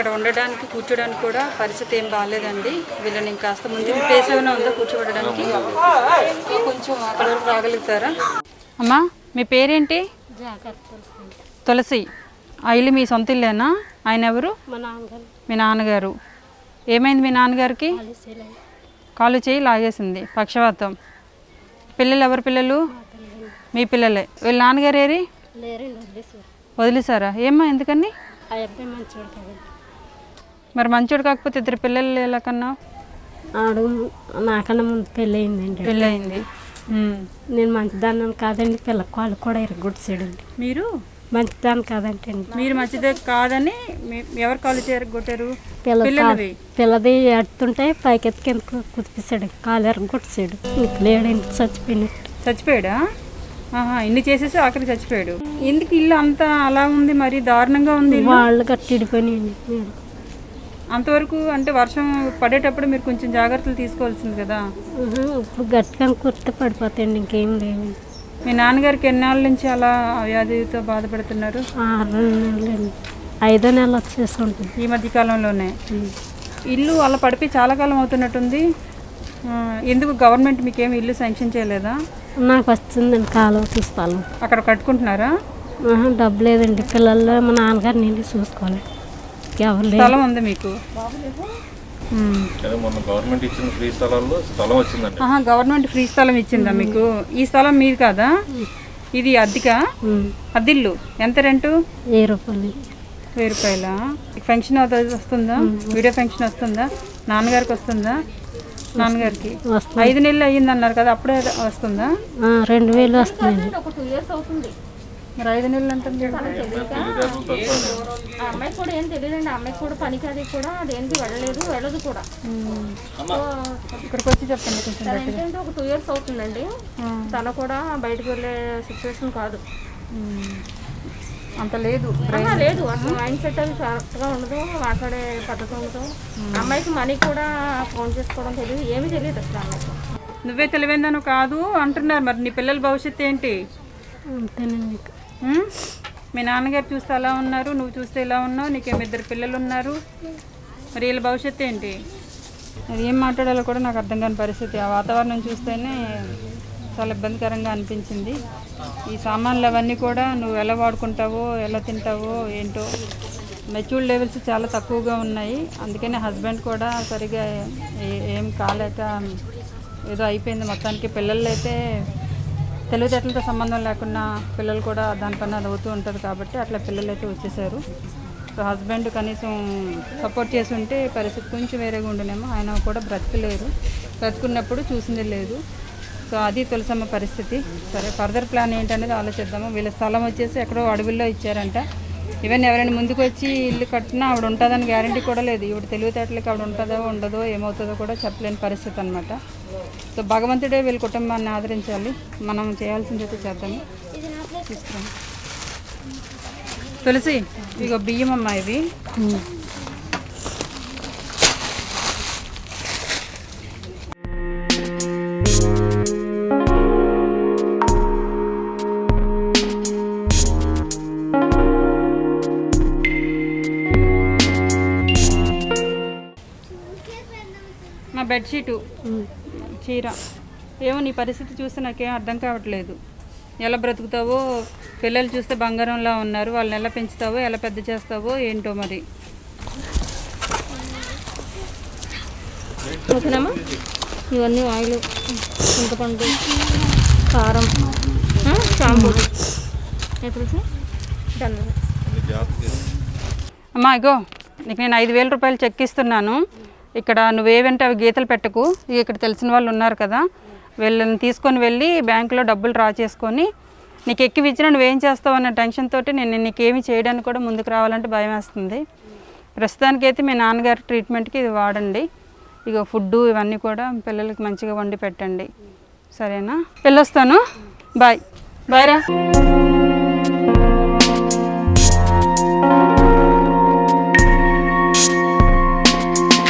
ఇక్కడ ఉండడానికి కూర్చోడానికి కూడా పరిస్థితి ఏం బాగాలేదండి వీళ్ళని కాస్త ముందు ప్లేస్ ఏమైనా ఉందా కూర్చోబెట్టడానికి? కొంచెం అక్కడ వరకు రాగలుగుతారా? అమ్మా మీ పేరేంటి? తులసి. ఆ ఇల్లు మీ సొంత ఇల్లేనా? ఆయన ఎవరు? మా నాన్నగారు. మీ నాన్నగారు. ఏమైంది మీ నాన్నగారికి? కాలు చేయి లాగేసింది. పక్షవాతం. పిల్లలు ఎవరు పిల్లలు? మీ పిల్లలే. వీళ్ళ నాన్నగారు ఏరి? వదిలేసారా ఏమ్మా ఎందుకని ఆ అబ్బాయి మంచివాడు కదండి మరి మంచోడు కాకపోతే ఇద్దరు పిల్లలు ఎలా కన్నా? ఆడు నాకన్నా ముందు పెళ్ళి అయిందండి పెళ్ళయింది. ఉమ్. నేను మంచిదాన్ని కాదండి పిల్ల కాళ్ళు కూడా ఇరగొట్టేసాడండి మీరు? మంచిదాన్ని కాదంటండి మీరు మంచిదే కాదని ఎవరు కాలు చేరగొట్టారు పిల్ల పిల్లలవి? పిల్లది ఎడుతుంటే పైకెత్తి కిందకు కుదిపేశాడు? కాలు ఎరగొట్టేసాడు ఇంక లేడండి చచ్చిపోయినట్టు చచ్చిపోయాడా? ఆహా ఇన్ని చేసేసి ఆఖరి చచ్చిపోయాడు. ఎందుకు ఇల్లు అంతా అలా ఉంది మరి దారుణంగా ఉంది? వాళ్ళు కట్టిడిపోయినాయండి. అంతవరకు అంటే వర్షం పడేటప్పుడు మీరు కొంచెం జాగ్రత్తలు తీసుకోవాల్సింది కదా. ఇప్పుడు గట్టిగా కుర్తే పడిపోతాయండి ఇంకేం లేవండి మీ నాన్నగారికి ఎన్నాళ్ళ నుంచి అలా వ్యాధితో బాధపడుతున్నారు? ఐదో నెల వచ్చేసి ఉంటుంది ఈ మధ్య కాలంలోనే. ఇల్లు అలా పడిపోయి చాలా కాలం అవుతున్నట్టుంది. ఎందుకు గవర్నమెంట్ మీకేమి ఇల్లు శాంక్షన్ చేయలేదా? నాకు వచ్చిందండి కాలువ స్థలం అక్కడ కట్టుకుంటున్నారా? డబ్బు లేదండి. పిల్లలు మా నాన్నగారు నేను చూసుకోవాలి. లేదు స్థలం ఉంది మీకు? గవర్నమెంట్ ఇచ్చిన ఫ్రీ స్థలాల్లో స్థలం వచ్చిందండి. ఆహా గవర్నమెంట్ ఫ్రీ స్థలం ఇచ్చిందా మీకు? ఈ స్థలం మీది కాదా? ఇది అద్దెకా? అద్దిల్లు. ఎంత రెంటు? వెయ్యి రూపాయలు. వెయ్యి రూపాయల? ఫంక్షన్ అవుతుంది వస్తుందా? వీడియో ఫంక్షన్ వస్తుందా? నాన్నగారికి వస్తుందా? నాన్నగారికి? వస్తుంది. ఐదు నెలలు అయ్యింది అన్నారు కదా అప్పుడే వస్తుందా? ఆ, రెండు వేలు వస్తుందండి మరి ఐదు నెలలు అంటుంది ఆ అమ్మాయి కూడా ఏం తెలియదండి అమ్మాయి కూడా పనికి అది కూడా దేనికి వెళ్ళలేదు వెళ్ళదు కూడా. ఇక్కడికి వచ్చి చెప్పండి కొంచెం ఏంటంటే ఒక టూ ఇయర్స్ అవుతుందండి. తను కూడా బయటకు వెళ్ళే సిచ్యువేషన్ కాదు. అంత లేదు. లేదు. అసలు మైండ్ సెట్ అది కరెక్ట్గా ఉండదు మాట్లాడే పద్ధతి ఉండదు. అమ్మాయికి మనీ కూడా ఫోన్ చేసుకోవడం తెలియదు ఏమీ తెలియదు అసలు అమ్మాయికి. నువ్వే తెలివైందను కాదు అంటున్నారు మరి నీ పిల్లల భవిష్యత్తు ఏంటి? అంతేనండి? మీ నాన్నగారు చూస్తే అలా ఉన్నారు నువ్వు చూస్తే ఇలా ఉన్నావు నీకేమి ఇద్దరు పిల్లలు ఉన్నారు. మరి వీళ్ళ భవిష్యత్తు ఏంటి? అది ఏం మాట్లాడాలో కూడా నాకు అర్థం కాని పరిస్థితి. ఆ వాతావరణం చూస్తేనే చాలా ఇబ్బందికరంగా అనిపించింది. ఈ సామాన్లు అవన్నీ కూడా నువ్వు ఎలా వాడుకుంటావో ఎలా తింటావో ఏంటో మెచ్యూర్డ్ లెవెల్స్ చాలా తక్కువగా ఉన్నాయి. అందుకనే హస్బెండ్ కూడా సరిగా ఏ- ఏం కాలేక ఏదో అయిపోయింది. మొత్తానికి పిల్లలు అయితే తెలివితేటలతో సంబంధం లేకుండా పిల్లలు కూడా దానిపైన అది అవుతూ ఉంటుంది కాబట్టి అట్లా పిల్లలు అయితే వచ్చేసారు. సో హస్బెండ్ కనీసం సపోర్ట్ చేసి ఉంటే పరిస్థితి కొంచెం వేరేగా ఉండునేమో ఆయన కూడా బ్రతకలేరు. బ్రతుకున్నప్పుడు చూసింది లేదు. సో అది తులసమ్మ పరిస్థితి. సరే ఫర్దర్ ప్లాన్ ఏంటనేది ఆలోచిద్దాము. వీళ్ళ స్థలం వచ్చేసి ఎక్కడో అడవుల్లో ఇచ్చారంట. ఈవెన్ ఎవరైనా ముందుకు వచ్చి ఇల్లు కట్టినా ఆవిడ ఉంటుందని గ్యారంటీ కూడా లేదు. ఈవిడ తెలివితేటలకి ఆవిడ ఉంటుందో ఉండదో ఏమవుతుందో కూడా చెప్పలేని పరిస్థితి అనమాట సో భగవంతుడే వీళ్ళ కుటుంబాన్ని ఆదరించాలి. మనం చేయాల్సింది అయితే చేద్దాము. తీసుకురాము తులసి ఇక బియ్యం అమ్మా ఇవి. Thank you bedsheet. చీర. ఏమో నీ పరిస్థితి చూస్తే నాకేం అర్థం కావట్లేదు. ఎలా బ్రతుకుతావో పిల్లలు చూస్తే బంగారంలా ఉన్నారు వాళ్ళని ఎలా పెంచుతావో ఎలా పెద్ద చేస్తావో ఏంటో మరి. ఓకేనమ్మా? ఇవన్నీ ఆయిల్ చింతపండు కారం షాంపూ. అమ్మా ఇగో నీకు నేను ఐదు వేల రూపాయలు చెక్ ఇస్తున్నాను. ఇక్కడ నువ్వేవంటే అవి గీతలు పెట్టకు. ఇక్కడ తెలిసిన వాళ్ళు ఉన్నారు కదా. వీళ్ళని తీసుకొని వెళ్ళి బ్యాంకులో డబ్బులు డ్రా చేసుకొని నీకు ఎక్కువ ఇచ్చినా నువ్వేం చేస్తావు అన్న టెన్షన్ తోటి నేను నీకేమి చేయడానికి కూడా ముందుకు రావాలంటే భయం వేస్తుంది. ప్రస్తుతానికైతే మీ నాన్నగారి ట్రీట్మెంట్కి ఇది వాడండి. ఇక ఫుడ్ ఇవన్నీ కూడా పిల్లలకి మంచిగా వండి పెట్టండి. సరేనా? వెళ్ళొస్తాను. బాయ్. బాయ్ రా.